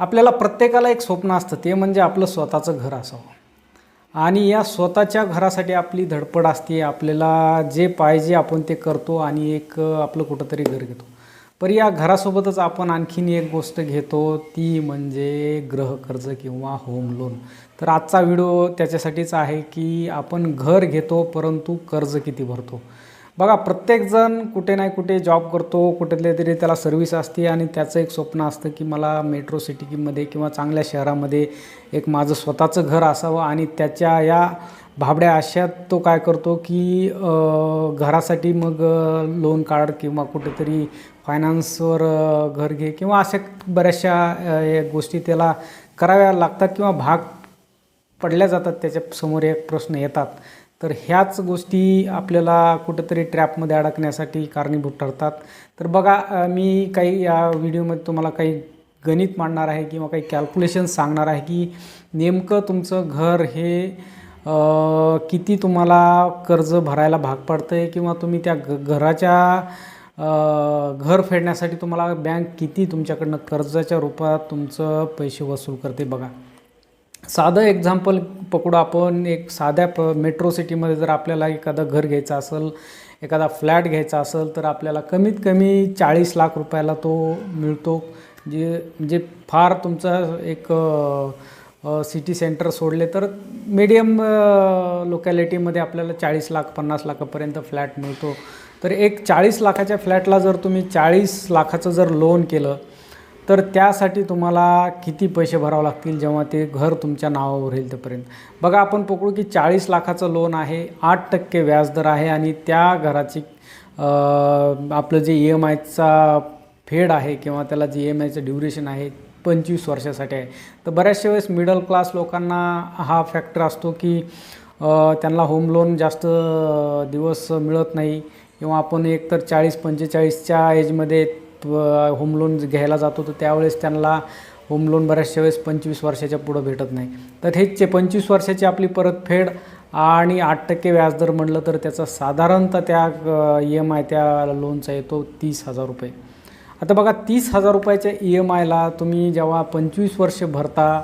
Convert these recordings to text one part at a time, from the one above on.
आपल्याला प्रत्येकाला एक स्वप्न असतं ते म्हणजे आपलं स्वतःचं घर असावं. आणि या स्वतःच्या घरासाठी आपली धडपड असते आपल्याला जे पाहिजे आपण ते करतो आणि एक आपलं कुठंतरी घर घेतो. पर या घरासोबतच आपण आणखीन एक गोष्ट घेतो ती म्हणजे गृहकर्ज किंवा होम लोन तर आजचा व्हिडिओ त्याच्यासाठीच आहे की आपण घर घेतो परंतु कर्ज किती भरतो. बघा प्रत्येकजण कुठे नाही कुठे जॉब करतो कुठले तरी त्याला सर्व्हिस असते आणि त्याचं एक स्वप्न असतं की मला मेट्रो सिटीमध्ये किंवा चांगल्या शहरामध्ये एक माझं स्वतःचं घर असावं आणि त्याच्या या भाबड्या आशयात तो काय करतो की घरासाठी मग लोन काढ किंवा कुठेतरी फायनान्सवर घर घे किंवा अशा बऱ्याचशा या गोष्टी त्याला कराव्या लागतात किंवा भाग पडल्या जातात त्याच्यासमोर एक प्रश्न येतात. तर ह्याच गोष्टी आपल्याला कुठंतरी ट्रॅपमध्ये अडकण्यासाठी कारणीभूत ठरतात. तर बघा मी काही या व्हिडिओमध्ये तुम्हाला काही गणित मांडणार आहे किंवा काही कॅल्क्युलेशन सांगणार आहे की नेमकं तुमचं घर हे किती तुम्हाला कर्ज भरायला भाग पडतं आहे किंवा तुम्ही त्या घ घराच्या घर फेडण्यासाठी तुम्हाला बँक किती तुमच्याकडनं कर्जाच्या रूपात तुमचं पैसे वसूल करते बघा. साधं एक्झाम्पल पकडू आपण एक साध्या प मेट्रो सिटीमध्ये जर आपल्याला एखादं घर घ्यायचं असेल एखादा फ्लॅट घ्यायचा असेल तर आपल्याला कमीत कमी चाळीस लाख रुपयाला तो मिळतो. जे म्हणजे फार तुमचा एक सिटी सेंटर सोडले तर मीडियम लोकॅलिटीमध्ये आपल्याला चाळीस लाख पन्नास लाखापर्यंत फ्लॅट मिळतो. तर एक चाळीस लाखाच्या फ्लॅटला जर तुम्ही चाळीस लाखाचं जर लोन केलं तर त्यासाठी तुम्हाला किती पैसे भरावे लागतील जेव्हा ते घर तुमच्या नावावर येईल तोपर्यंत? बघा आपण पकडू की चाळीस लाखाचं लोन आहे आठ टक्के व्याजदर आहे आणि त्या घराची आपलं जे ई एम आयचा फेड आहे किंवा त्याला जे ई एम आयचं ड्युरेशन आहे पंचवीस वर्षासाठी आहे. तर बऱ्याचशा वेळेस मिडल क्लास लोकांना हा फॅक्टर असतो की त्यांना होम लोन जास्त दिवस मिळत नाही किंवा आपण एकतर चाळीस पंचेचाळीसच्या एजमध्ये होम लोन घ्यायला जातो तर त्यावेळेस त्यांना होम लोन बऱ्याचशा वेळेस पंचवीस वर्षाच्या पुढं भेटत नाही. तर हेच पंचवीस वर्षाची आपली परतफेड आणि आठ टक्के व्याजदर म्हणलं तर त्याचा साधारणतः त्या ई एम आय त्या लोनचा येतो तीस हजार रुपये. आता बघा तीस हजार रुपयाच्या ई एम आयला तुम्ही जेव्हा पंचवीस वर्ष भरता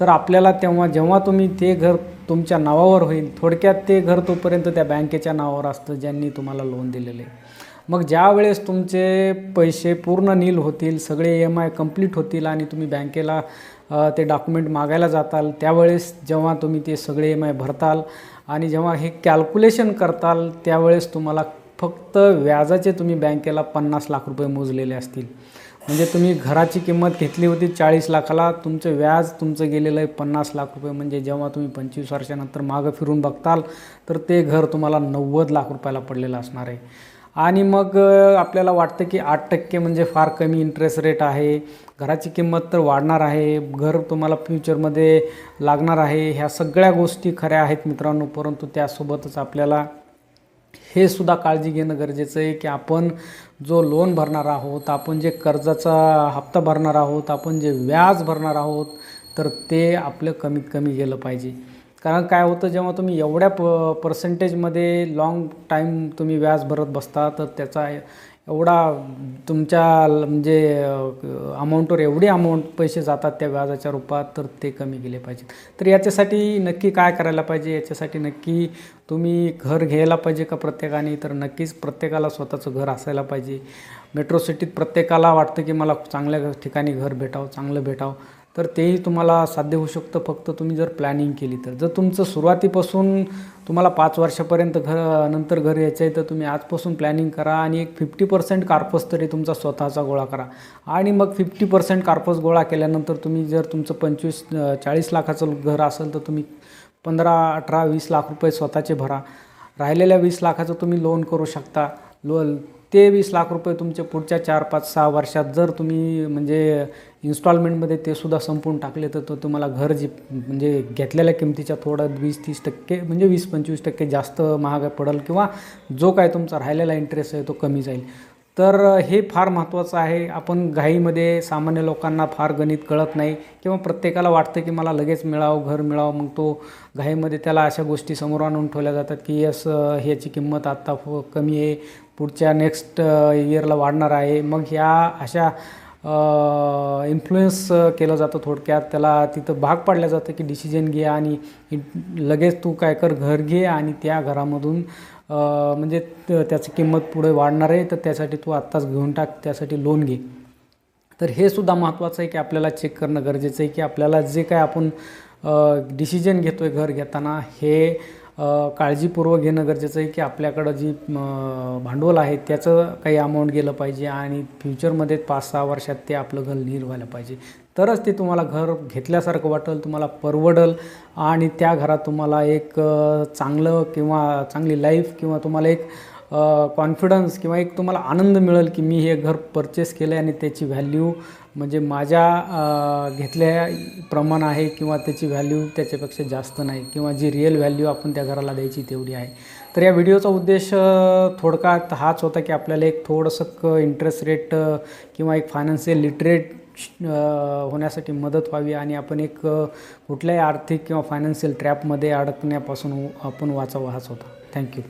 तर आपल्याला तेव्हा जेव्हा तुम्ही ते घर तुमच्या नावावर होईल थोडक्यात ते घर तोपर्यंत त्या बँकेच्या नावावर असतं ज्यांनी तुम्हाला लोन दिलेलं आहे. मग ज्यावेळेस तुमचे पैसे पूर्ण नील होतील सगळे ई एम आय कंप्लीट होतील आणि तुम्ही बँकेला ते डॉक्युमेंट मागायला जाताल त्यावेळेस जेव्हा तुम्ही ते सगळे ई एम आय भरताल आणि जेव्हा हे कॅल्क्युलेशन करताल त्यावेळेस तुम्हाला फक्त व्याजाचे तुम्ही बँकेला पन्नास लाख रुपये मोजलेले असतील. म्हणजे तुम्ही घराची किंमत घेतली होती चाळीस लाखाला तुमचं व्याज तुमचं गेलेलं आहे पन्नास लाख रुपये. म्हणजे जेव्हा तुम्ही पंचवीस वर्षानंतर मागं फिरून बघताल तर ते घर तुम्हाला नव्वद लाख रुपयाला पडलेलं असणार आहे. आणि मग आपल्याला वाटतं की आठ टक्के म्हणजे फार कमी इंटरेस्ट रेट आहे. घराची किंमत तर वाढणार आहे. घर तुम्हाला फ्युचरमध्ये लागणार आहे. ह्या सगळ्या गोष्टी खऱ्या आहेत मित्रांनो परंतु त्यासोबतच आपल्याला हे सुद्धा काळजी घेणं गरजेचं आहे की आपण जो लोन भरणार आहोत आपण जे कर्जाचा हप्ता भरणार आहोत आपण जे व्याज भरणार आहोत तर ते आपलं कमीत कमी गेलं पाहिजे. कारण काय होतं जेव्हा तुम्ही एवढ्या प पर्सेंटेजमध्ये लाँग टाईम तुम्ही व्याज भरत बसता तर त्याचा एवढा तुमच्या म्हणजे अमाऊंटवर एवढी अमाऊंट पैसे जातात त्या व्याजाच्या रूपात तर ते कमी गेले पाहिजेत. तर याच्यासाठी नक्की काय करायला पाहिजे? याच्यासाठी नक्की तुम्ही घर घ्यायला पाहिजे का प्रत्येकाने? तर नक्कीच प्रत्येकाला स्वतःचं घर असायला पाहिजे. मेट्रो सिटीत प्रत्येकाला वाटतं की मला चांगल्या ठिकाणी घर भेटावं चांगलं भेटावं. तर तेही तुम्हाला साध्य होऊ शकतं. फक्त तुम्ही जर प्लॅनिंग केली तर. जर तुमचं सुरुवातीपासून तुम्हाला पाच वर्षापर्यंत घर नंतर घर यायचं आहे तर तुम्ही आजपासून प्लॅनिंग करा आणि एक फिफ्टी पर्सेंट कार्पस तरी तुमचा स्वतःचा गोळा करा. आणि मग फिफ्टी पर्सेंट कार्पस गोळा केल्यानंतर तुम्ही जर तुमचं पंचवीस चाळीस लाखाचं घर असेल तर तुम्ही पंधरा अठरा वीस लाख रुपये स्वतःचे भरा. राहिलेल्या वीस लाखाचं तुम्ही लोन करू शकता. लो ते वीस लाख रुपये तुमचे पुढच्या चार पाच सहा वर्षात जर तुम्ही म्हणजे इन्स्टॉलमेंटमध्ये ते सुद्धा संपून टाकले तर तो तुम्हाला घर जी म्हणजे घेतलेल्या किमतीच्या थोडं वीस तीस टक्के म्हणजे वीस पंचवीस टक्के जास्त महाग पडेल किंवा जो काय तुमचा राहिलेला इंटरेस्ट आहे तो कमी जाईल. तर हे फार महत्त्वाचं आहे. आपण घाईमध्ये सामान्य लोकांना फार गणित कळत नाही किंवा प्रत्येकाला वाटतं की मला लगेच मिळावं घर मिळावं मग तो घाईमध्ये त्याला अशा गोष्टी समोर आणून ठेवल्या जातात की यस ह्याची किंमत आत्ता फ- कमी आहे पुढच्या नेक्स्ट इयरला वाढणार आहे. मग ह्या अशा इन्फ्लुएन्स केलं जातं थोडक्यात. त्याला तिथं भाग पाडलं जातं की डिसिजन घे आणि लगेच तू काय कर घर घे आणि त्या घरामधून म्हणजे त्याची किंमत पुढे वाढणार आहे तर त्यासाठी तू आत्ताच घेऊन टाक त्यासाठी लोन घे. तर हे सुद्धा महत्त्वाचं आहे की आपल्याला चेक करणं गरजेचं आहे की आपल्याला जे काय आपण डिसिजन घेतो आहे घर घेताना हे काळजीपूर्वक घेणं गरजेचं आहे की आपल्याकडं जी भांडवल आहे त्याचं काही अमाऊंट गेलं पाहिजे आणि फ्युचरमध्ये पाच सहा वर्षात ते आपलं घर नीर व्हायला पाहिजे. तरच ते तुम्हाला घर घेतल्यासारखं वाटेल तुम्हाला परवडल आणि त्या घरात तुम्हाला एक चांगलं किंवा चांगली लाईफ किंवा तुम्हाला एक कॉन्फिडन्स किंवा एक तुम्हाला आनंद मिळेल की मी हे घर परचेस केलं आहे आणि त्याची व्हॅल्यू म्हणजे माझ्या घेतल्या प्रमाण आहे किंवा त्याची व्हॅल्यू त्याच्यापेक्षा जास्त नाही किंवा जी रिअल व्हॅल्यू आपण त्या घराला द्यायची तेवढी आहे. तर या व्हिडिओचा उद्देश थोडक्यात हाच होता की आपल्याला एक थोडंसं क इंटरेस्ट रेट किंवा एक फायनान्शियल लिटरेट होण्यासाठी मदत व्हावी आणि आपण एक कुठल्याही आर्थिक किंवा फायनान्शियल ट्रॅपमध्ये अडकण्यापासून आपण वाचावं हाच होता. थँक्यू